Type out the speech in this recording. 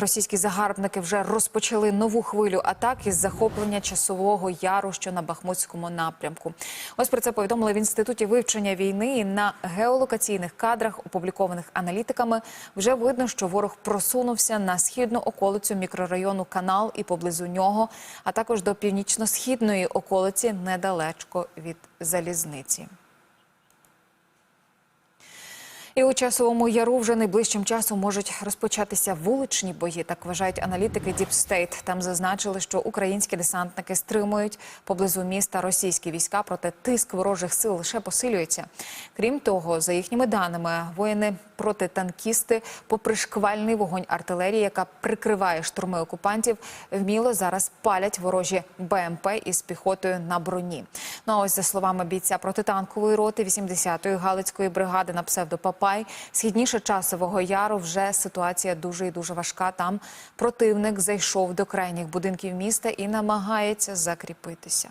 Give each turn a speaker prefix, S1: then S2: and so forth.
S1: Російські загарбники вже розпочали нову хвилю атак із захоплення часового яру, що на Бахмутському напрямку. Ось про це повідомили в інституті вивчення війни. На геолокаційних кадрах, опублікованих аналітиками, вже видно, що ворог просунувся на східну околицю мікрорайону Канал і поблизу нього, а також до північно-східної околиці недалечко від залізниці. І у часовому яру вже найближчим часом можуть розпочатися вуличні бої. Так вважають аналітики State. Там зазначили, що українські десантники стримують поблизу міста російські війська, проте тиск ворожих сил лише посилюється. Крім того, за їхніми даними, воїни протитанкісти, попри шквальний вогонь артилерії, яка прикриває штурми окупантів, вміло зараз палять ворожі БМП із піхотою на броні. Ну а ось за словами бійця протитанкової роти 80-ї галицької бригади на псевдопапай, східніше часового яру вже ситуація дуже і дуже важка. Там противник зайшов до крайніх будинків міста і намагається закріпитися.